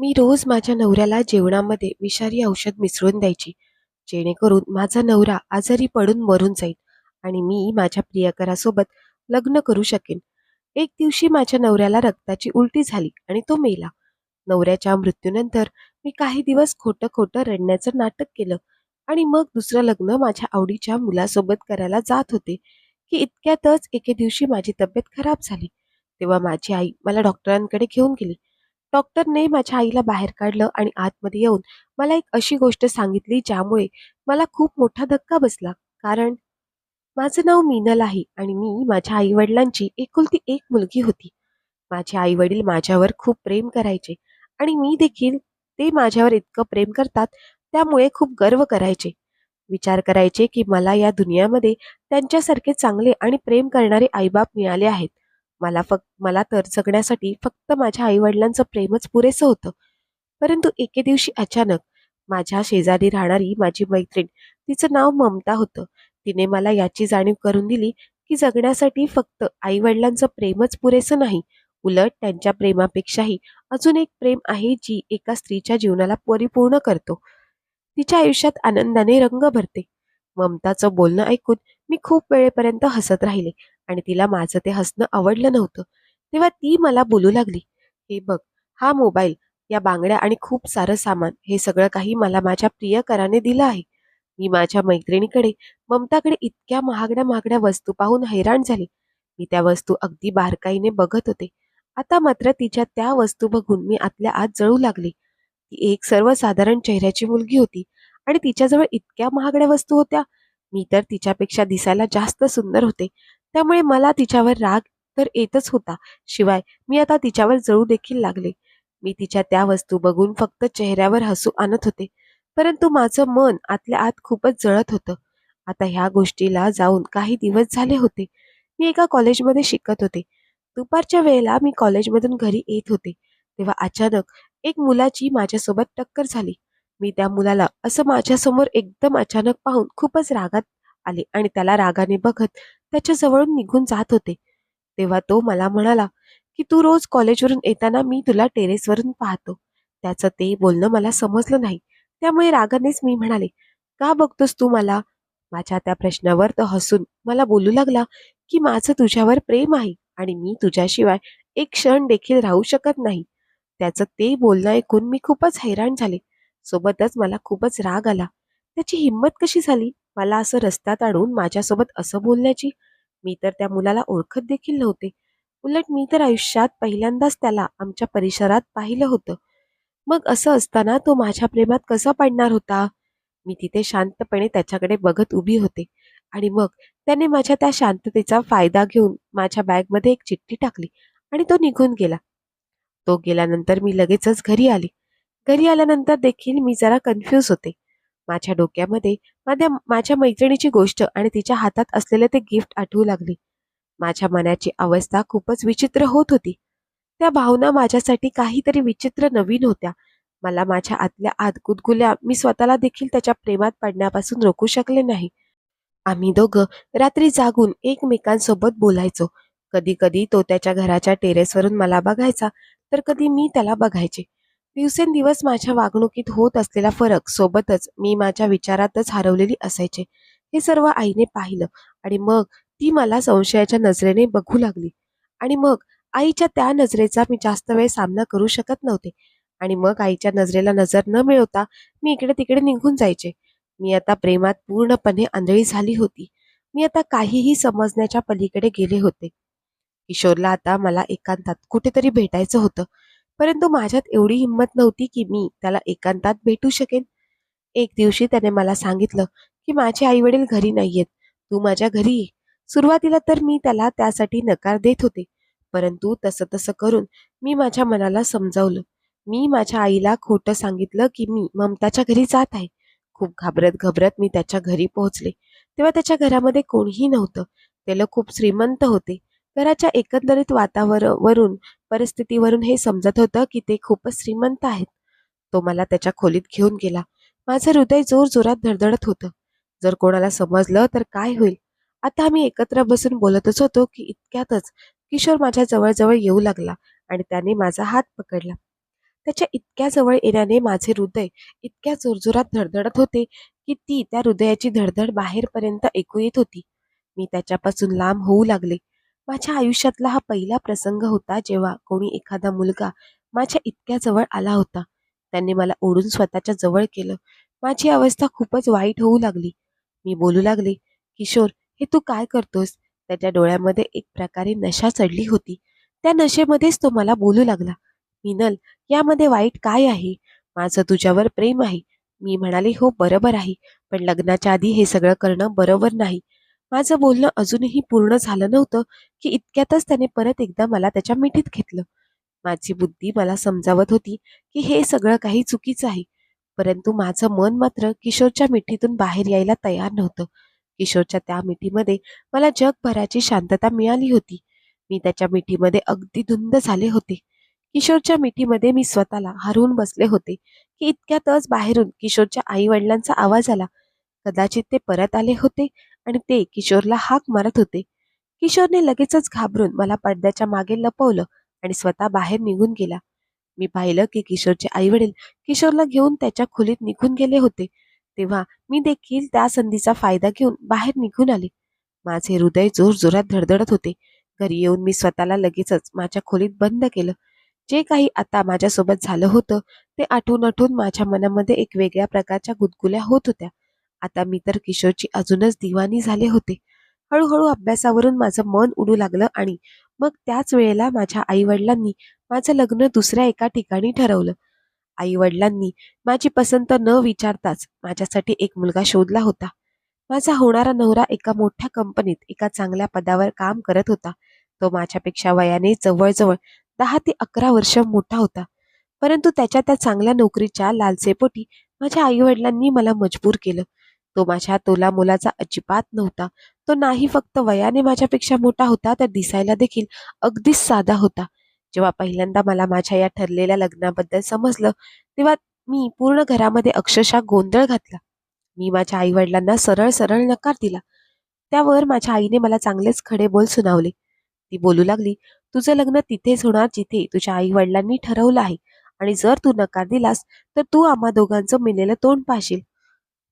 मी रोज माझ्या नवऱ्याला जेवणामध्ये विषारी औषध मिसळून द्यायची. जेणेकरून माझा नवरा आजारी पडून मरून जाईल आणि मी माझ्या प्रियकरासोबत लग्न करू शकेन. एक दिवशी माझ्या नवऱ्याला रक्ताची उलटी झाली आणि तो मेला. नवऱ्याच्या मृत्यूनंतर मी काही दिवस खोटं खोटं रडण्याचं नाटक केलं आणि मग दुसरं लग्न माझ्या आवडीच्या मुलासोबत करायला जात होते की इतक्यातच एके दिवशी माझी तब्येत खराब झाली. तेव्हा माझी आई मला डॉक्टरांकडे घेऊन गेली. डॉक्टरने माझ्या आईला बाहेर काढलं आणि आतमध्ये येऊन मला एक अशी गोष्ट सांगितली ज्यामुळे मला खूप मोठा धक्का बसला. कारण माझं नाव मीनल आहे आणि मी माझ्या आई वडिलांची एकुलती एक मुलगी होती. माझे आई वडील माझ्यावर खूप प्रेम करायचे आणि मी देखील ते माझ्यावर इतकं प्रेम करतात त्यामुळे खूप गर्व करायचे. विचार करायचे की मला या दुनियामध्ये त्यांच्यासारखे चांगले आणि प्रेम करणारे आईबाप मिळाले आहेत. मला फक्त मला तर जगण्यासाठी फक्त माझ्या आईवडिलांचं प्रेमच पुरेसं होतं. परंतु एके दिवशी अचानक माझ्या शेजारी राहणारी माझी मैत्रीण तिचं नाव ममता होतं. तिने मला याची जाणीव करून दिली की जगण्यासाठी फक्त आईवडिलांचं प्रेमच पुरेसं नाही. उलट त्यांच्या प्रेमापेक्षाही अजून एक प्रेम आहे जी एका स्त्रीच्या जीवनाला परिपूर्ण करतो. तिच्या आयुष्यात आनंदाने रंग भरते. ममताचं बोलणं ऐकून मी खूप वेळेपर्यंत हसत राहिले. आणि तिला माझं ते हसणं आवडलं नव्हतं. तेव्हा ती मला बोलू लागली हे बघ हा मोबाईल या बांगड्या आणि खूप सारं सामान हे सगळं काही मला माझ्या प्रियकराने दिलं आहे. मी माझ्या मैत्रिणीकडे ममताकडे इतक्या महागड्या महागड्या वस्तू पाहून हैराण झाले. मी त्या वस्तू अगदी बारकाईने बघत होते. आता मात्र तिच्या त्या वस्तू बघून मी आतल्या आत जळू लागले. ती एक सर्वसाधारण चेहऱ्याची मुलगी होती आणि तिच्याजवळ इतक्या महागड्या वस्तू होत्या. मी तर तिच्यापेक्षा दिसायला जास्त सुंदर होते. त्यामुळे मला तिच्यावर राग तर येतच होता. शिवाय मी आता तिच्यावर जळू देखील लागले. मी तिच्या त्या वस्तू बघून फक्त चेहऱ्यावर हसू आणत होते. परंतु माझं मन आतल्या आत खूपच जळत होतं. आता ह्या गोष्टीला जाऊन काही दिवस झाले होते. मी एका कॉलेजमध्ये शिकत होते. दुपारच्या वेळेला मी कॉलेजमधून घरी येत होते. तेव्हा अचानक एक मुलाची माझ्यासोबत टक्कर झाली. मी त्या मुलाला असं माझ्यासमोर एकदम अचानक पाहून खूपच रागात आले आणि त्याला रागाने बघत त्याच्या जवळून निघून जात होते. तेव्हा तो मला म्हणाला की तू रोज कॉलेजवरून येताना मी तुला टेरेसवरून पाहतो. त्याचं ते बोलणं मला समजलं नाही. त्यामुळे रागानेच मी म्हणाले का बघतोस तू मला? माझ्या त्या प्रश्नावर तो हसून मला बोलू लागला की माझं तुझ्यावर प्रेम आहे आणि मी तुझ्याशिवाय एक क्षण देखील राहू शकत नाही. त्याचं ते बोलणं ऐकून मी खूपच हैराण झाले. सोबतच मला खूपच राग आला. त्याची हिंमत कशी झाली? मला असं रस्त्यात आणून माझ्यासोबत असं बोलण्याची? मी तर त्या मुलाला ओळखत देखील नव्हते. उलट मी तर आयुष्यात पहिल्यांदाच त्याला आमच्या परिसरात पाहिलं होतं. मग असं असताना तो माझ्या प्रेमात कसा पडणार होता? मी तिथे शांतपणे त्याच्याकडे बघत उभी होते. आणि मग त्याने माझ्या त्या शांततेचा फायदा घेऊन माझ्या बॅगमध्ये एक चिठ्ठी टाकली आणि तो निघून गेला. तो गेल्यानंतर मी लगेचच घरी आले. घरी आल्यानंतर देखील मी जरा कन्फ्यूज होते. माझ्या डोक्यामध्ये माझ्या माझ्या मैत्रिणीची गोष्ट आणि तिच्या हातात असलेले ते गिफ्ट आठवू लागले. माझ्या मनाची अवस्था खूपच विचित्र होत होती. त्या भावना माझ्यासाठी काहीतरी विचित्र नवीन होत्या. मला माझ्या आतल्या आत गुदगुल्या मी स्वतःला देखील त्याच्या प्रेमात पडण्यापासून रोखू शकले नाही. आम्ही दोघं रात्री जागून एकमेकांसोबत बोलायचो. कधी कधी तो त्याच्या घराच्या टेरेसवरून मला बघायचा तर कधी मी त्याला बघायचे. दिवसेंदिवस माझ्या वागणुकीत होत असलेला फरक सोबतच मी माझ्या विचारातच हरवलेली असायचे. हे सर्व आईने पाहिलं आणि मग ती मला संशयाच्या नजरेने बघू लागली. आणि मग आईच्या त्या नजरेचा मी जास्त वेळ सामना करू शकत नव्हते. आणि मग आईच्या नजरेला नजर न मिळवता मी इकडे तिकडे निघून जायचे. मी आता प्रेमात पूर्णपणे आंधळी झाली होती. मी आता काहीही समजण्याच्या पलीकडे गेले होते. किशोरला आता मला एकांतात कुठेतरी भेटायचं होतं. परंतु माझ्यात एवढी हिंमत नव्हती की मी त्याला एकांतात भेटू शकेन. एक दिवशी त्याने मला सांगितलं की माझे आई वडील घरी नाहीयेत. तू माझ्या घरी ये. सुरुवातीला तर मी त्याला त्यासाठी नकार देत होते. परंतु तसं तसं करून मी माझ्या मनाला समजावलं. मी माझ्या आईला खोटं सांगितलं की मी ममताच्या घरी जात आहे. खूप घाबरत घाबरत मी त्याच्या घरी पोहोचले. तेव्हा त्याच्या घरामध्ये कोणीही नव्हतं. ते लोक खूप श्रीमंत होते. घराच्या एकंदरीत वातावरणावरून परिस्थितीवरून हे समजत होतं की ते खूपच श्रीमंत आहेत. तो मला त्याच्या खोलीत घेऊन गेला. माझं हृदय जोर जोरात धडधडत होतं. जर कोणाला समजलं तर काय होईल? आता आम्ही एकत्र बसून बोलतच होतो की इतक्यातच किशोर माझ्या जवळजवळ येऊ लागला आणि त्याने माझा हात पकडला. त्याच्या इतक्या जवळ येण्याने माझे हृदय इतक्या जोरजोरात धडधडत होते की ती त्या हृदयाची धडधड बाहेरपर्यंत ऐकू येत होती. मी त्याच्यापासून लांब होऊ लागले. माझ्या आयुष्यातला हा पहिला प्रसंग होता जेव्हा कोणी एखादा मुलगा माझ्या इतक्या जवळ आला होता. त्यांनी मला ओढून स्वतःच्या जवळ केलं. माझी अवस्था खूपच वाईट होऊ लागली. मी बोलू लागले किशोर हे तू काय करतोस? त्याच्या डोळ्यामध्ये एक प्रकारे नशा चढली होती. त्या नशेमध्येच तो मला बोलू लागला. मिनल यामध्ये वाईट काय आहे? माझं तुझ्यावर प्रेम आहे. मी म्हणाले हो बरोबर आहे. पण लग्नाच्या आधी हे सगळं करणं बरोबर नाही. माझं बोलणं अजूनही पूर्ण झालं नव्हतं की इतक्यातच त्याने परत एकदा मला त्याच्या मिठीत घेतलं. माझी बुद्धी मला समजावत होती की हे सगळं काही चुकीचं आहे परंतु माझं मन मात्र किशोरच्या मिठीतून बाहेर यायला तयार नव्हतं. किशोरच्या त्या मिठीमध्ये मला जगभराची शांतता मिळाली होती. मी त्याच्या मिठीमध्ये अगदी धुंद झाले होते. किशोरच्या मिठीमध्ये मी स्वतःला हरवून बसले होते की इतक्यातच बाहेरून किशोरच्या आई वडिलांचा आवाज आला. कदाचित ते परत आले होते आणि ते किशोरला हाक मारत होते. किशोरने लगेचच घाबरून मला पडद्याच्या मागे लपवलं आणि स्वतः बाहेर निघून गेला. मी पाहिलं की किशोरचे आई वडील किशोरला घेऊन त्याच्या खोलीत निघून गेले होते. तेव्हा मी देखील त्या संधीचा फायदा घेऊन बाहेर निघून आले. माझे हृदय जोर जोरात धडधडत होते. घरी येऊन मी स्वतःला लगेचच माझ्या खोलीत बंद केलं. जे काही आता माझ्यासोबत झालं होतं ते आठवून आठवून माझ्या मनामध्ये एक वेगळ्या प्रकारच्या गुदगुल्या होत होत्या. आता मी तर किशोरची अजूनच दिवाणी झाले होते. हळूहळू अभ्यासावरून माझं मन उडू लागलं आणि मग त्याच वेळेला माझ्या आई वडिलांनी माझं लग्न दुसऱ्या एका ठिकाणी ठरवलं. आई वडिलांनी माझी पसंत न विचारताच माझ्यासाठी एक मुलगा शोधला होता. माझा होणारा नवरा एका मोठ्या कंपनीत एका चांगल्या पदावर काम करत होता. तो माझ्यापेक्षा वयाने जवळजवळ दहा ते अकरा वर्ष मोठा होता. परंतु त्याच्या त्या चांगल्या नोकरीच्या लालसेपोटी माझ्या आई वडिलांनी मला मजबूर केलं. तो माझ्या तोला मुलाचा अजिबात नव्हता. तो नाही फक्त वयाने माझ्यापेक्षा मोठा होता तर दिसायला देखील अगदीच साधा होता. जेव्हा पहिल्यांदा मला माझ्या या ठरलेल्या लग्नाबद्दल समजलं तेव्हा मी पूर्ण घरामध्ये अक्षरशः गोंधळ घातला. मी माझ्या आई वडिलांना सरळ सरळ नकार दिला. त्यावर माझ्या आईने मला चांगलेच खडे बोल सुनावले. ती बोलू लागली तुझं लग्न तिथेच होणार जिथे तुझ्या आई वडिलांनी ठरवलं आहे. आणि जर तू नकार दिलास तर तू आम्हा दोघांचं मिलेलं तोंड पाहशील.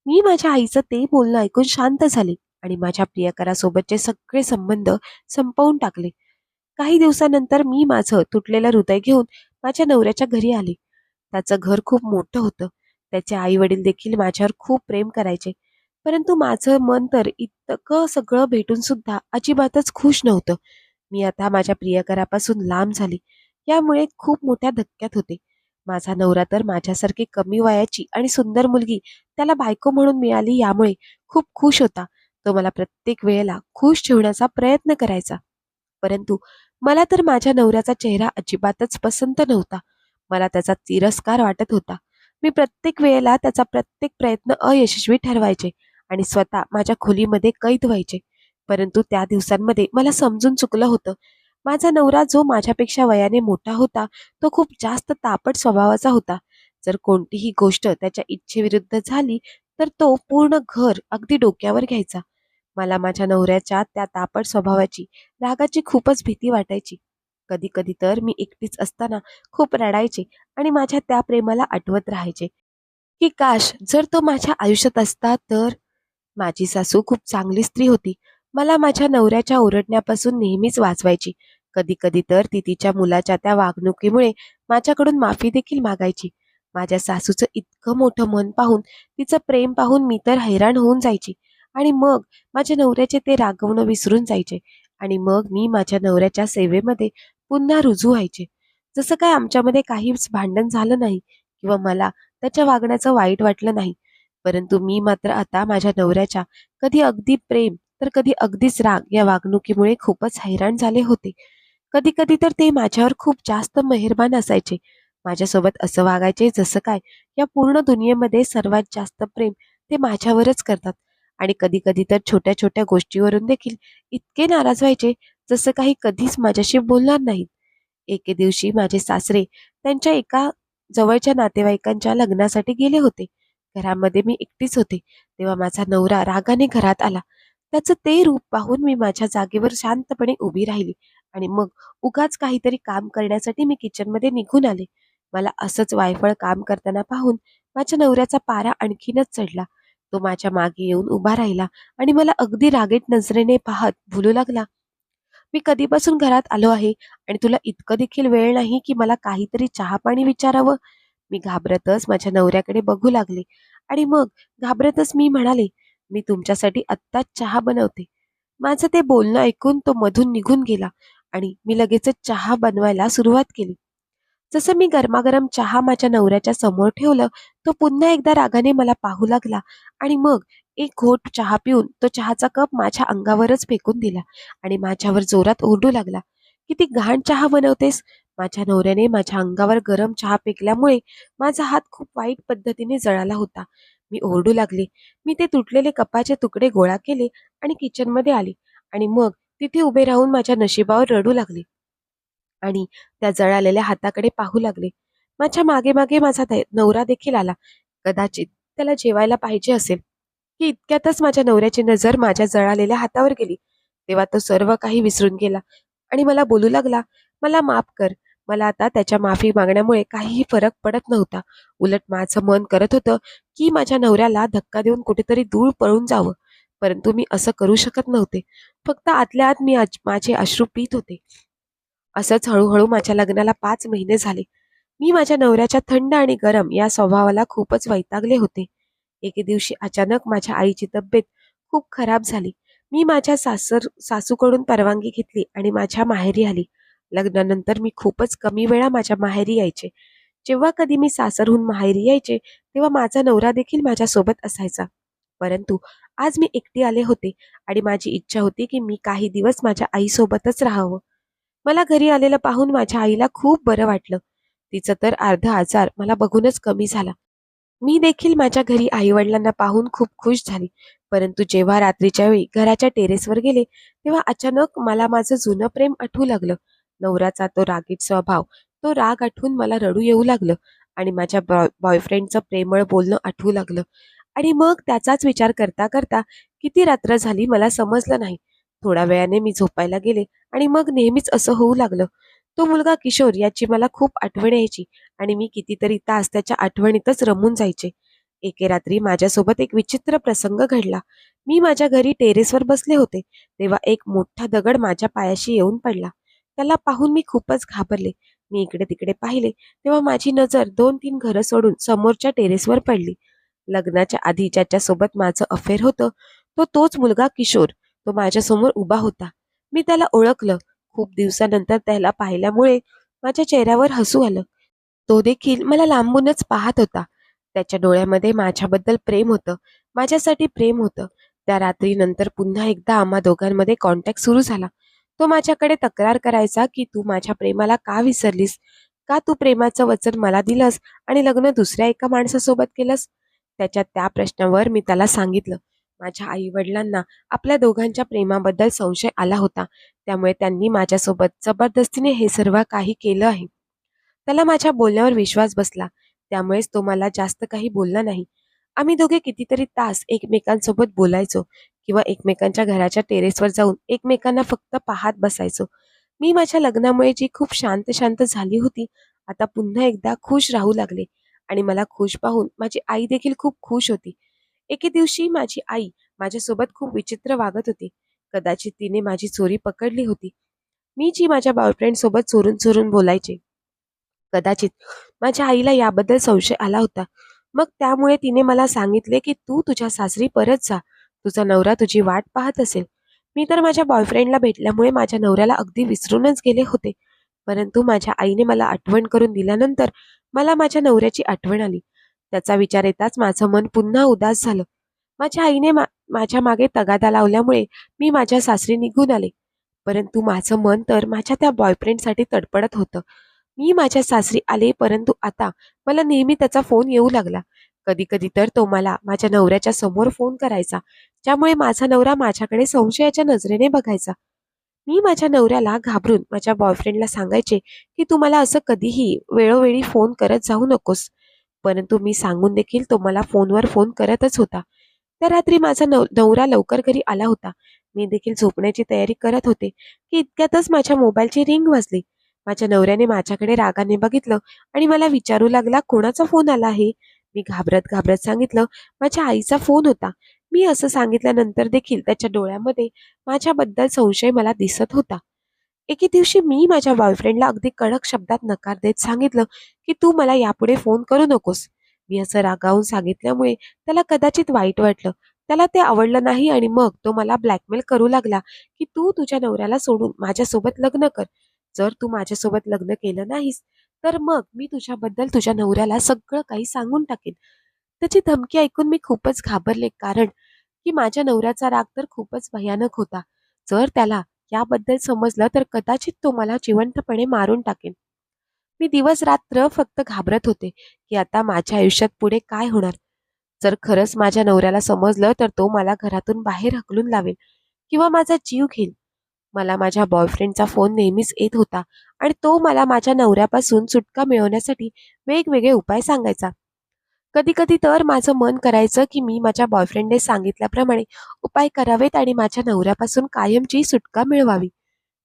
मी माझ्या आईचं ते बोलणं ऐकून शांत झाले आणि माझ्या प्रियकरासोबतचे सगळे संबंध संपवून टाकले. काही दिवसानंतर मी माझं तुटलेलं हृदय घेऊन माझ्या नवऱ्याच्या घरी आले. त्याचं घर खूप मोठं होतं. त्याचे आई वडील देखील माझ्यावर खूप प्रेम करायचे. परंतु माझं मन तर इतकं सगळं भेटून सुद्धा अजिबातच खुश नव्हतं. मी आता माझ्या प्रियकरापासून लांब झाले. यामुळे खूप मोठ्या धक्क्यात होते. माझा नवरा तर माझ्यासारखी कमी वयाची आणि सुंदर मुलगी त्याला बायको म्हणून मिळाली यामुळे खूप खुश होता. तो मला प्रत्येक वेळेला खुश ठेवण्याचा प्रयत्न करायचा. परंतु मला तर माझ्या नवऱ्याचा चेहरा अजिबातच पसंत नव्हता. मला त्याचा तिरस्कार वाटत होता. मी प्रत्येक वेळेला त्याचा प्रत्येक प्रयत्न अयशस्वी ठरवायचे आणि स्वतः माझ्या खोलीमध्ये कैद व्हायचे. परंतु त्या दिवसांमध्ये मला समजून चुकलं होतं माझा नवरा जो माझ्यापेक्षा वयाने मोठा होता तो खूप जास्त तापट स्वभावाचा होता. जर कोणतीही गोष्ट त्याच्या इच्छेविरुद्ध झाली तर तो पूर्ण घर अगदी डोक्यावर घ्यायचा. मला माझ्या नवऱ्याच्या त्या तापट स्वभावाची रागाची खूपच भीती वाटायची. कधी कधी तर मी एकटीच असताना खूप रडायचे आणि माझ्या त्या प्रेमाला आठवत राहायचे. की काश जर तो माझ्या आयुष्यात असता तर? माझी सासू खूप चांगली स्त्री होती. मला माझ्या नवऱ्याच्या ओरडण्यापासून नेहमीच वाचवायची. कधी कधी तर ती तिच्या मुलाच्या त्या वागणुकीमुळे माझ्याकडून माफी देखील मागायची. माझ्या सासूचं इतकं मोठं मन पाहून तिचं प्रेम पाहून मी तर हैराण होऊन जायची. आणि मग माझ्या नवऱ्याचे ते रागवणं विसरून जायचे. आणि मग मी माझ्या नवऱ्याच्या सेवेमध्ये पुन्हा रुजू व्हायचे. जसं काय आमच्यामध्ये काहीच भांडण झालं नाही किंवा मला त्याच्या वागण्याचं वाईट वाटलं नाही. परंतु मी मात्र आता माझ्या नवऱ्याच्या कधी अगदी प्रेम तर कधी अगदीच राग या वागणुकीमुळे खूपच हैराण झाले होते. कधी कधी तर ते माझ्यावर खूप जास्त मेहरबान असायचे. माझ्यासोबत असं वागायचे जसं काय या पूर्ण दुनियेमध्ये सर्वात जास्त प्रेम ते माझ्यावरच करतात. आणि कधी कधी तर छोट्या छोट्या गोष्टीवरून देखील इतके नाराज व्हायचे जसं काही कधीच माझ्याशी बोलणार नाहीत. एके दिवशी माझे सासरे त्यांच्या एका जवळच्या नातेवाईकांच्या लग्नासाठी गेले होते. घरामध्ये मी एकटीच होते. तेव्हा माझा नवरा रागाने घरात आला. त्याचं ते रूप पाहून मी माझ्या जागेवर शांतपणे उभी राहिली. आणि मग उगाच काहीतरी काम करण्यासाठी मी किचनमध्ये निघून आले. मला असंच वायफळ काम करताना पाहून माझ्या नवऱ्याचा पारा आणखीनच चढला. तो माझ्या मागे येऊन उभा राहिला आणि मला अगदी रागेट नजरेने पाहत बोलू लागला मी कधीपासून घरात आलो आहे आणि तुला इतकं देखील वेळ नाही की मला काहीतरी चहा पाणी विचारावं? मी घाबरतच माझ्या नवऱ्याकडे बघू लागले आणि मग घाबरतच मी म्हणाले मी तुमच्यासाठी आत्ताच चहा बनवते. माझं ते बोलणं ऐकून तो मधून निघून गेला आणि मी लगेचच चहा बनवायला सुरुवात केली. जसं मी गरमागरम चहा माझ्या नवऱ्याच्या समोर ठेवलं तो पुन्हा एकदा रागाने मला पाहू लागला आणि मग एक घोट चहा पिऊन तो चहाचा कप माझ्या अंगावरच फेकून दिला आणि माझ्यावर जोरात ओरडू लागला. किती घाण चहा बनवतेस. माझ्या नवऱ्याने माझ्या अंगावर गरम चहा फेकल्यामुळे माझा हात खूप वाईट पद्धतीने जळाला होता. मी ओरडू लागले. मी ते तुटलेले कपाचे तुकडे गोळा केले आणि किचनमध्ये आले आणि मग तिथे उभे राहून माझ्या नशिबावर रडू लागले. आणि त्या जळालेल्या हाताकडे पाहू लागले. माझ्या मागे मागे माझा नवरा देखील आला. कदाचित त्याला जेवायला पाहिजे असेल. की इतक्यातच माझ्या नवऱ्याची नजर माझ्या जळालेल्या हातावर गेली. तेव्हा तो सर्व काही विसरून गेला. आणि मला बोलू लागला मला माफ कर. मला आता त्याच्या माफी मागण्यामुळे काहीही फरक पडत नव्हता. उलट माझं मन करत होतं की माझ्या नवऱ्याला धक्का देऊन कुठेतरी दूर पळून जावं. परंतु मी असं करू शकत नव्हते. फक्त आतल्या आत मी माझे अश्रू पित होते. असंच हळूहळू माझ्या लग्नाला पाच महिने झाले. मी माझ्या नवऱ्याच्या थंड आणि गरम या स्वभावाला खूपच वैतागले होते. एके दिवशी अचानक माझ्या आईची तब्येत खूप खराब झाली. मी माझ्या सासर सासूकडून परवानगी घेतली आणि माझ्या माहेरी आली. लग्नानंतर मी खूपच कमी वेळा माझ्या माहेरी यायचे. जेव्हा कधी मी सासरहून माहेरी यायचे तेव्हा माझा नवरा देखील माझ्यासोबत असायचा. परंतु आज मी एकटी आले होते आणि माझी इच्छा होती की मी काही दिवस माझ्या आईसोबतच राहावं. मला घरी आलेलं पाहून माझ्या आईला खूप बरं वाटलं. तिचं तर अर्धा आजार मला बघूनच कमी झाला. मी देखील माझ्या घरी आईवडिलांना पाहून खूप खुश झाली. परंतु जेव्हा रात्रीच्या वेळी घराच्या टेरेसवर गेले तेव्हा अचानक मला माझं जुनं प्रेम आठवू लागलं. नवऱ्याचा तो रागीट स्वभाव तो राग आठवून मला रडू येऊ लागलं आणि माझ्या बॉय बॉयफ्रेंडचं प्रेमळ बोलणं आठवू लागलं. आणि मग त्याचाच विचार करता करता किती रात्र झाली मला समजलं नाही. थोड्या वेळाने मी झोपायला गेले आणि मग नेहमीच असं होऊ लागलं. तो मुलगा किशोर याची मला खूप आठवण यायची आणि मी कितीतरी तास त्याच्या आठवणीतच रमून जायचे. एके रात्री माझ्यासोबत एक विचित्र प्रसंग घडला. मी माझ्या घरी टेरेसवर बसले होते तेव्हा एक मोठा दगड माझ्या पायाशी येऊन पडला. त्याला पाहून मी खूपच घाबरले. मी इकडे तिकडे पाहिले तेव्हा माझी नजर दोन तीन घरं सोडून समोरच्या टेरेसवर पडली. लग्नाच्या आधी ज्याच्यासोबत माझं अफेअर होतं तो तोच मुलगा किशोर. तो माझ्यासमोर उभा होता. मी त्याला ओळखलं. खूप दिवसानंतर त्याला पाहिल्यामुळे माझ्या चेहऱ्यावर हसू आलं. तो देखील मला लांबूनच पाहत होता. त्याच्या डोळ्यामध्ये माझ्याबद्दल प्रेम होतं. माझ्यासाठी प्रेम होतं. त्या रात्रीनंतर पुन्हा एकदा आम्हा दोघांमध्ये कॉन्टॅक्ट सुरू झाला. तो माझ्याकडे तक्रार करायचा की तू माझ्या प्रेमाला का विसरलीस? का तू प्रेमाचं वचन मला दिलंस आणि लग्न दुसऱ्या एका माणसासोबत केलंस? त्याच्या त्या प्रश्नावर मी त्याला सांगितलं. माझ्या आई वडिलांना आपल्या दोघांच्या प्रेमाबद्दल संशय आला होता. त्यामुळे त्यांनी माझ्यासोबत जबरदस्तीने हे सर्व काही केलं आहे. त्याला माझ्या बोलण्यावर विश्वास बसला. त्यामुळेच तो मला जास्त काही बोलला नाही. आम्ही दोघे कितीतरी तास एकमेकांसोबत बोलायचो किंवा एकमेकांच्या घराच्या टेरेसवर जाऊन एकमेकांना फक्त पाहत बसायचो. मी माझ्या लग्नामुळे जी खूप शांत शांत झाली होती आता पुन्हा एकदा खुश राहू लागले. आणि मला खुश पाहून माझी आई देखील खूप खुश होती. एके दिवशी माझी आई माझ्यासोबत खूप विचित्र वागत होती. कदाचित तिने माझी चोरी पकडली होती. मी जी माझ्या बॉयफ्रेंड सोबत चोरून चोरून बोलायचे कदाचित माझ्या आईला याबद्दल संशय आला होता. मग त्यामुळे तिने मला सांगितले की तू तुझ्या सासरी परत जा. तुझा नवरा तुझी वाट पाहत असेल. मी तर माझ्या बॉयफ्रेंडला भेटल्यामुळे माझ्या नवऱ्याला अगदी विसरूनच गेले होते. परंतु माझ्या आईने मला आठवण करून दिल्यानंतर मला माझ्या नवऱ्याची आठवण आली. त्याचा विचार येताच माझं मन पुन्हा उदास झालं. माझ्या आईने मा माझ्या मागे तगादा लावल्यामुळे मी माझ्या सासरी निघून आले. परंतु माझं मन तर माझ्या त्या बॉयफ्रेंडसाठी तडपडत होतं. मी माझ्या सासरी आले परंतु आता मला नेहमी त्याचा फोन येऊ लागला. कधी कधी तर तो मला माझ्या नवऱ्याच्या समोर फोन करायचा ज्यामुळे माझा नवरा माझ्याकडे संशयाच्या नजरेने बघायचा. मी माझ्या नवऱ्याला घाबरून माझ्या बॉयफ्रेंडला सांगायचे की तू मला असं कधीही वेळोवेळी फोन करत जाऊ नकोस. परंतु मी सांगून देखील तो मला फोनवर फोन करतच होता. त्या रात्री माझा नव नवरा लवकर घरी आला होता. मी देखील झोपण्याची तयारी करत होते की इतक्यातच माझ्या मोबाईलची रिंग वाजली. माझ्या नवऱ्याने माझ्याकडे रागाने बघितलं आणि मला विचारू लागला कोणाचा फोन आला आहे? मी घाबरत घाबरत सांगितलं माझ्या आईचा फोन होता. मी असं सांगितल्यानंतर देखील त्याच्या डोळ्यामध्ये माझ्याबद्दल संशय मला दिसत होता. एके दिवशी मी माझ्या बॉयफ्रेंडला अगदी कडक शब्दात नकार देत सांगितलं की तू मला यापुढे फोन करू नकोस. मी असं रागावून सांगितल्यामुळे त्याला कदाचित वाईट वाटलं. त्याला ते आवडलं नाही आणि मग तो मला ब्लॅकमेल करू लागला की तू तुझ्या नवऱ्याला सोडून माझ्यासोबत लग्न कर. जर तू माझ्यासोबत लग्न केलं नाहीस तर मग मी तुझ्याबद्दल तुझ्या नवऱ्याला सगळं काही सांगून टाकेन. त्याची धमकी ऐकून मी खूपच घाबरले कारण की माझ्या नवऱ्याचा राग तर खूपच भयानक होता. जर त्याला याबद्दल समजलं तर कदाचित तो मला जिवंतपणे मारून टाकेन. मी दिवस रात्र फक्त घाबरत होते की आता माझ्या आयुष्यात पुढे काय होणार? जर खरंच माझ्या नवऱ्याला समजलं तर तो मला घरातून बाहेर हकलून लावेल किंवा माझा जीव घेईल. मला माझ्या बॉयफ्रेंडचा फोन नेहमीच येत होता आणि तो मला माझ्या नवऱ्यापासून सुटका मिळवण्यासाठी वेगवेगळे उपाय सांगायचा. कधी कधी तर माझं मन करायचं की मी माझ्या बॉयफ्रेंडने सांगितल्याप्रमाणे उपाय करावेत आणि माझ्या नवऱ्यापासून कायमची सुटका मिळवावी.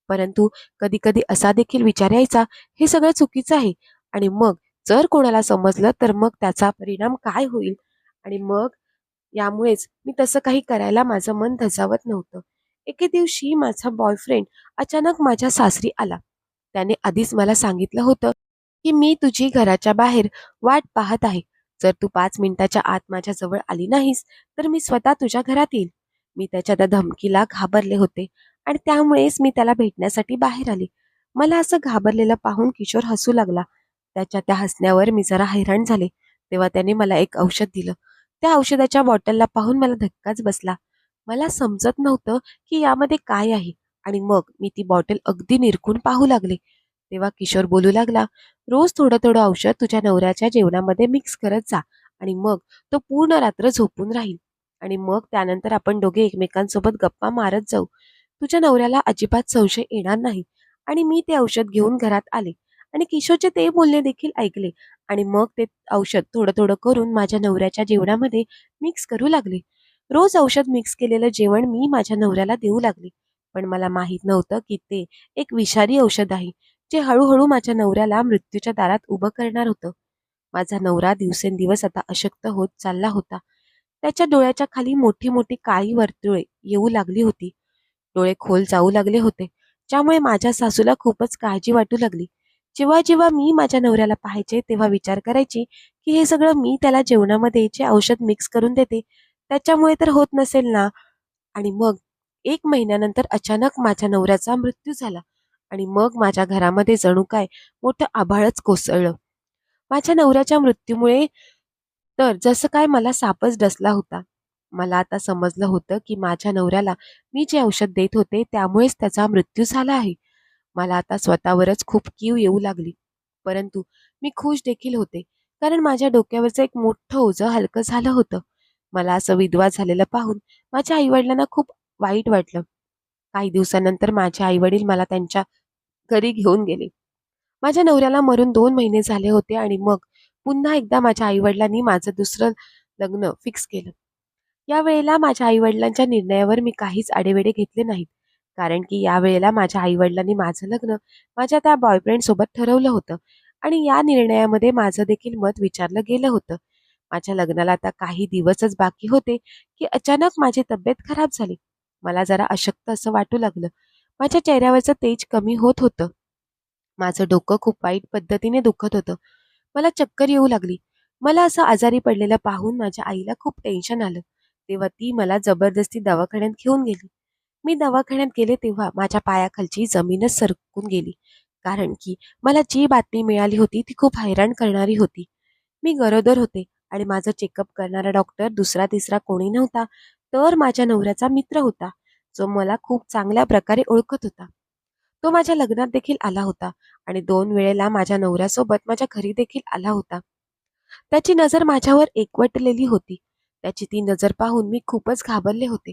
परंतु कधी कधी असा देखील विचार यायचा हे सगळं चुकीचं आहे. आणि मग जर कोणाला समजलं तर मग त्याचा परिणाम काय होईल? आणि मग यामुळेच मी तसं काही करायला माझं मन धजावत नव्हतं. एके दिवशी माझा बॉयफ्रेंड अचानक माझ्या सासरी आला. त्याने आधीच मला सांगितलं होतं की मी तुझी घराच्या बाहेर वाट पाहत आहे. जर तू पाच मिनिटाच्या आत माझ्या जवळ आली नाहीस तर मी स्वतः तुझ्या घरात येईल. मी त्याच्या त्या धमकीला घाबरले होते आणि त्यामुळेच मी त्याला भेटण्यासाठी बाहेर आले. मला असं घाबरलेलं पाहून किशोर हसू लागला. त्याच्या त्या हसण्यावर मी जरा हैराण झाले. तेव्हा त्याने मला एक औषध दिलं. त्या औषधाच्या बॉटलला पाहून मला धक्काच बसला. मला समजत नव्हतं की यामध्ये काय आहे आणि मग मी ती बॉटल अगदी निरखून पाहू लागले. तेव्हा किशोर बोलू लागला रोज थोडं थोडं औषध तुझ्या नवऱ्याच्या जेवणामध्ये मिक्स करत जा आणि मग तो पूर्ण रात्र झोपून राहील. आणि मग त्यानंतर आपण दोघे एकमेकांसोबत गप्पा मारत जाऊ. तुझ्या नवऱ्याला अजिबात संशय येणार नाही आणि मी ते औषध घेऊन घरात आले आणि किशोरचे ते बोलणे देखील ऐकले आणि मग ते औषध थोडं थोडं करून माझ्या नवऱ्याच्या जेवणामध्ये मिक्स करू लागले. रोज औषध मिक्स केलेलं जेवण मी माझ्या नवऱ्याला देऊ लागले. पण मला माहीत नव्हतं की ते एक विषारी औषध आहे. जे हळूहळू माझ्या नवऱ्याला मृत्यूच्या दारात उभं करणार होतं. माझा नवरा दिवसेंदिवस आता अशक्त होत चालला होता. त्याच्या डोळ्याच्या खाली मोठी मोठी काळी वर्तुळे येऊ लागली होती. डोळे खोल जाऊ लागले होते. ज्यामुळे माझ्या सासूला खूपच काळजी वाटू लागली. जेव्हा जेव्हा मी माझ्या नवऱ्याला पाहायचे तेव्हा विचार करायची की हे सगळं मी त्याला जेवणामध्ये जे औषध मिक्स करून देते त्याच्यामुळे तर होत नसेल ना? आणि मग एक महिन्यानंतर अचानक माझ्या नवऱ्याचा मृत्यू झाला. आणि मग माझ्या घरामध्ये जणू काय मोठं आभाळच कोसळलं. माझ्या नवऱ्याच्या मृत्यूमुळे तर जसं काय मला सापच डसला होता. मला आता समजलं होतं की माझ्या नवऱ्याला मी जे औषध देत होते त्यामुळेच त्याचा मृत्यू झाला आहे. मला आता स्वतःवरच खूप कीव येऊ लागली. परंतु मी खुश देखील होते कारण माझ्या डोक्यावरचं एक मोठं ओझं हलकं झालं होतं. मला असं विधवा झालेलं पाहून माझ्या आईवडिलांना खूप वाईट वाटलं. काही दिवसानंतर माझे आईवडील मला त्यांच्या घरी घेऊन गेले. माझ्या नवऱ्याला मरून दोन महिने झाले होते आणि मग पुन्हा एकदा माझ्या आईवडिलांनी माझं दुसरं लग्न फिक्स केलं. यावेळेला माझ्या आईवडिलांच्या निर्णयावर मी काहीच आडेवेडे घेतले नाहीत. कारण की या वेळेला माझ्या आईवडिलांनी माझं लग्न माझ्या त्या बॉयफ्रेंड सोबत ठरवलं होतं आणि या निर्णयामध्ये माझं देखील मत विचारलं गेलं होतं. माझ्या लग्नाला आता काही दिवसच बाकी होते की अचानक माझी तब्येत खराब झाली. मला जरा अशक्त असं वाटू लागलं. माझ्या चेहऱ्यावरचं तेज कमी होत होतं. माझं डोकं खूप वाईट पद्धतीने दुखत होतं. मला चक्कर येऊ लागली. मला असं आजारी पडलेलं पाहून माझ्या आईला खूप टेन्शन आलं. तेव्हा ती मला जबरदस्ती दवाखान्यात घेऊन गेली. मी दवाखान्यात गेले तेव्हा माझ्या पायाखालची जमीनच सरकून गेली. कारण की मला जी बातमी मिळाली होती ती खूप हैराण करणारी होती. मी गरोदर होते आणि माझं चेकअप करणारा डॉक्टर दुसरा तिसरा कोणी नव्हता. तर माझ्या नवऱ्याचा मित्र होता जो मला खूप चांगल्या प्रकारे ओळखत होता. तो माझ्या लग्नात देखील आला होता आणि दोन वेळेला माझ्या नवऱ्यासोबत माझ्या घरी देखील आला होता. त्याची नजर माझ्यावर एकवटलेली होती. त्याची ती नजर पाहून मी खूपच घाबरले होते.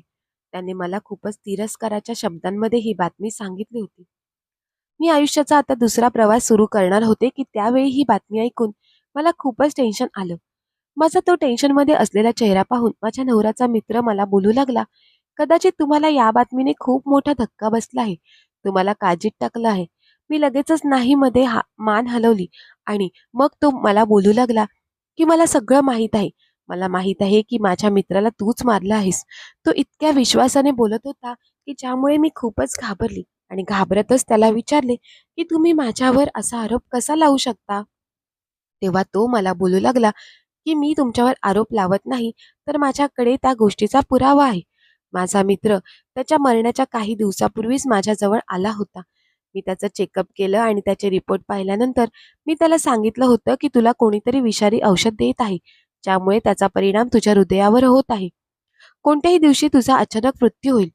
त्याने मला खूपच तिरस्काराच्या शब्दांमध्ये ही बातमी सांगितली होती. मी आयुष्याचा आता दुसरा प्रवास सुरू करणार होते की त्यावेळी ही बातमी ऐकून मला खूपच टेन्शन आलं. माझा तो टेन्शनमध्ये असलेला चेहरा पाहून माझ्या नवऱ्याचा मित्र मला बोलू लागला कदाचित तुम्हाला या बातमीने खूप मोठा धक्का बसला आहे. तुम्हाला काळजीत टाकलं आहे. मी लगेचच नाही मध्ये हा मान हलवली आणि मग तो मला बोलू लागला की मला सगळं माहीत आहे. मला माहीत आहे की माझ्या मित्राला तूच मारला आहेस. तो इतक्या विश्वासाने बोलत होता की ज्यामुळे मी खूपच घाबरली आणि घाबरतच त्याला विचारले की तुम्ही माझ्यावर असा आरोप कसा लावू शकता? तेव्हा तो मला बोलू लागला की मी तुमच्यावर आरोप लावत नाही तर माझ्याकडे त्या गोष्टीचा पुरावा आहे. माझा मित्र त्याच्या मरण्याच्या काही दिवसापूर्वीच माझ्याजवळ आला होता. मी त्याचं चेकअप केलं आणि त्याचे रिपोर्ट पाहिल्यानंतर मी त्याला सांगितलं होतं की तुला कोणीतरी विषारी औषध देत आहे ज्यामुळे त्याचा परिणाम तुझ्या हृदयावर होत आहे. कोणत्याही दिवशी तुझा अचानक मृत्यू होईल.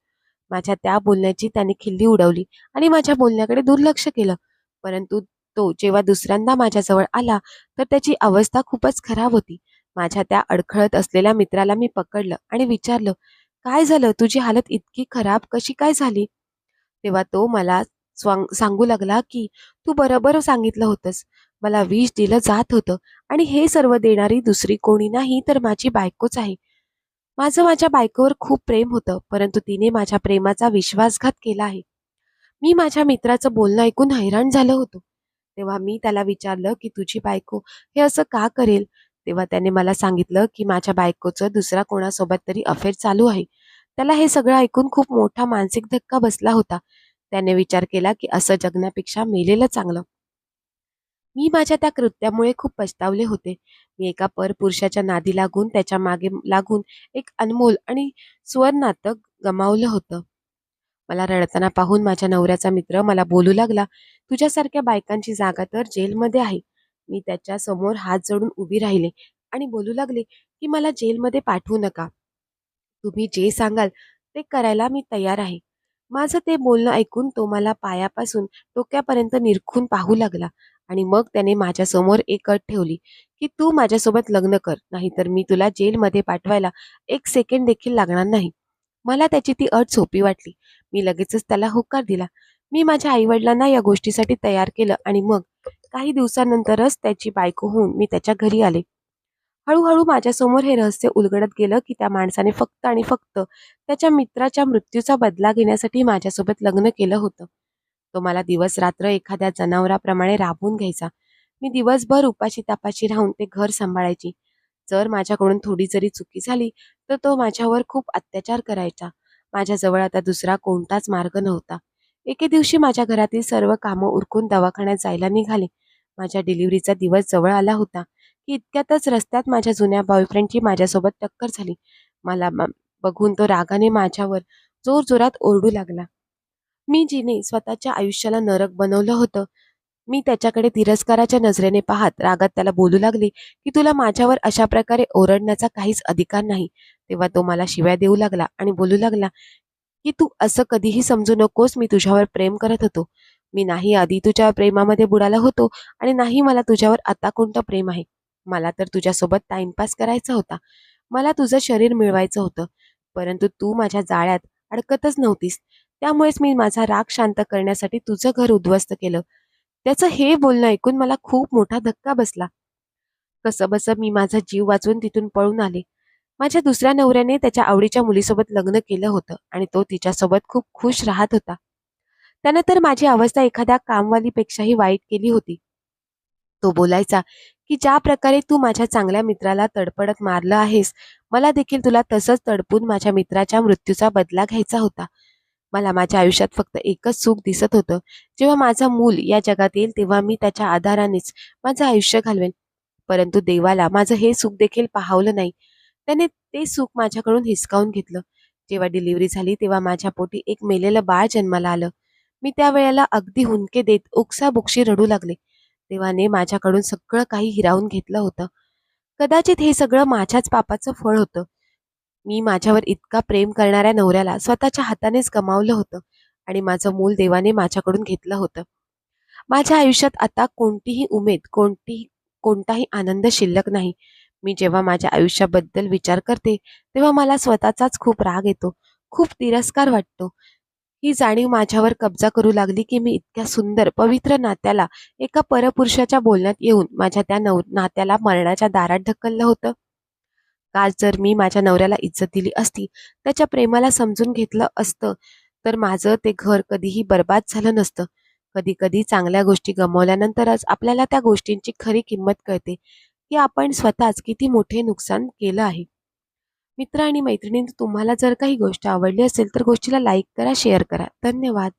माझ्या त्या बोलण्याची त्याने खिल्ली उडवली आणि माझ्या बोलण्याकडे दुर्लक्ष केलं परंतु तो जेव्हा दुसऱ्यांदा माझ्याजवळ आला तर त्याची अवस्था खूपच खराब होती. माझ्या त्या अडखळत असलेल्या मित्राला मी पकडलं आणि विचारलं काय झालं? तुझी हालत इतकी खराब कशी काय झाली? तेव्हा तो मला सांगू लागला की तू बरोबर सांगितलं होतंस. मला विष दिलं जात होतं आणि हे सर्व देणारी दुसरी कोणी नाही तर माझी बायकोच आहे. माझं माझ्या बायकोवर खूप प्रेम होतं परंतु तिने माझ्या प्रेमाचा विश्वासघात केला आहे. मी माझ्या मित्राचं बोलणं ऐकून हैराण झालं होतं. तेव्हा मी त्याला विचारलं की तुझी बायको हे असं का करेल? तेव्हा त्याने मला सांगितलं की माझ्या बायकोचं दुसरा कोणासोबत तरी अफेअर चालू आहे. त्याला हे सगळं ऐकून खूप मोठा मानसिक धक्का बसला होता. त्याने विचार केला की असं जगण्यापेक्षा मेलेलं चांगलं. मी माझ्या त्या कृत्यामुळे खूप पछतावले होते. मी एका परपुरुषाच्या नादी लागून त्याच्यामागे लागून एक अनमोल आणि स्वर्ण गमावलं होतं. मला रडताना पाहून माझ्या नवऱ्याचा मित्र मला बोलू लागला तुझ्यासारख्या बायकांची जागा तर जेलमध्ये आहे. मी त्याच्यासमोर हात जोडून उभी राहिले आणि बोलू लागले की मला जेलमध्ये पाठवू नका. तुम्ही जे सांगाल ते करायला मी तयार आहे. माझं ते बोलणं ऐकून तो मला पायापासून डोक्यापर्यंत निरखून पाहू लागला आणि मग त्याने माझ्यासमोर एक अट ठेवली की तू माझ्यासोबत लग्न कर नाहीतर मी तुला जेलमध्ये पाठवायला एक सेकंड देखील लागणार नाही. मला त्याची ती अट सोपी वाटली. मी लगेचच त्याला होकार दिला. मी माझ्या आईवडिलांना या गोष्टीसाठी तयार केलं आणि मग काही दिवसानंतरच त्याची बायको होऊन मी त्याच्या घरी आले. हळूहळू माझ्यासमोर हे रहस्य उलगडत गेलं की त्या माणसाने फक्त आणि फक्त त्याच्या मित्राच्या मृत्यूचा बदला घेण्यासाठी माझ्यासोबत लग्न केलं होतं. तो मला दिवस रात्र एखाद्या जनावराप्रमाणे राबवून घ्यायचा. मी दिवसभर उपाशी तापाशी राहून ते घर सांभाळायची. जर माझ्याकडून थोडी जरी चुकी झाली तर तो माझ्यावर खूप अत्याचार करायचा. माझ्याजवळ आता दुसरा कोणताच मार्ग नव्हता. एके दिवशी माझ्या घरातील सर्व कामं उरकून दवाखान्यात जायला निघाले. माझ्या डिलिव्हरीचा दिवस जवळ आला होता की इतक्यातच रस्त्यात माझ्या जुन्या बॉयफ्रेंडची माझ्यासोबत टक्कर झाली. मला बघून तो रागाने माझ्यावर जोरजोरात ओरडू लागला. मी जिने स्वतःच्या आयुष्याला नरक बनवलं होतं मी त्याच्याकडे तिरस्काराच्या नजरेने पाहत रागात त्याला बोलू लागले की तुला माझ्यावर अशा प्रकारे ओरडण्याचा काहीच अधिकार नाही. तेव्हा तो मला शिव्या देऊ लागला आणि बोलू लागला की तू असं कधीही समजू नकोस मी तुझ्यावर प्रेम करत होतो. मी नाही आधी तुझ्या प्रेमामध्ये बुडाला होतो आणि नाही मला तुझ्यावर आता कोणतं प्रेम आहे. मला तर तुझ्यासोबत टाइमपास करायचा होता. मला तुझं शरीर मिळवायचं होतं. परंतु तू माझ्या जाळ्यात अडकतच नव्हतीस. त्यामुळेच मी माझा राग शांत करण्यासाठी तुझं घर उद्ध्वस्त केलं. त्याचं हे बोलणं ऐकून मला खूप मोठा धक्का बसला. कसं बसं मी माझा जीव वाचवून तिथून पळून आले. माझ्या दुसऱ्या नवऱ्याने त्याच्या आवडीच्या मुलीसोबत लग्न केलं होतं आणि तो तिच्यासोबत खूप खुश राहत होता. त्यानं तर माझी अवस्था एखाद्या कामवालीपेक्षाही वाईट केली होती. तो बोलायचा की ज्या प्रकारे तू माझ्या चांगल्या मित्राला तडपडत मारलं आहेस मला देखील तुला तसंच तडपून माझ्या मित्राच्या मृत्यूचा बदला घ्यायचा होता. मला माझ्या आयुष्यात फक्त एकच सुख दिसत होतं. जेव्हा माझं मूल या जगात येईल तेव्हा मी त्याच्या आधारानेच माझं आयुष्य घालवेन. परंतु देवाला माझं हे सुख देखील पाहावलं नाही. त्याने ते सुख माझ्याकडून हिसकावून घेतलं. जेव्हा डिलिव्हरी झाली तेव्हा माझ्या पोटी एक मेलेलं बाळ जन्माला आलं. मी त्यावेळेला अगदी हुंके देत उकसाबुकशी रडू लागले. देवाने माझ्याकडून सगळं काही हिरावून घेतलं होतं. कदाचित हे सगळं माझ्याच पापाचं फळ होतं. मी माझ्यावर इतका प्रेम करणाऱ्या नवऱ्याला स्वतःच्या हातानेच गमावलं होतं आणि माझं मूल देवाने माझ्याकडून घेतलं होतं. माझ्या आयुष्यात आता कोणतीही उमेद कोणतीही कोणताही आनंद शिल्लक नाही. मी जेव्हा माझ्या आयुष्याबद्दल विचार करते तेव्हा मला स्वतःचाच खूप राग येतो खूप तिरस्कार वाटतो. ही जाणीव माझ्यावर कब्जा करू लागली की मी इतक्या सुंदर पवित्र नात्याला एका परपुरुषाच्या बोलण्यात येऊन माझ्या त्या नव नात्याला मरणाच्या दारात ढकललं होतं. काल जर मी माझ्या नवऱ्याला इज्जत दिली असती त्याच्या प्रेमाला समजून घेतलं असतं तर माझं ते घर कधीही बर्बाद झालं नसतं. कधी कधी चांगल्या गोष्टी गमावल्यानंतरच आपल्याला त्या गोष्टींची खरी किंमत कळते की आपण स्वतःच किती मोठे नुकसान केलं आहे. मित्र आणि मैत्रिणी तुम्हाला जर काही गोष्ट आवडली असेल तर गोष्टीला लाईक करा शेअर करा. धन्यवाद.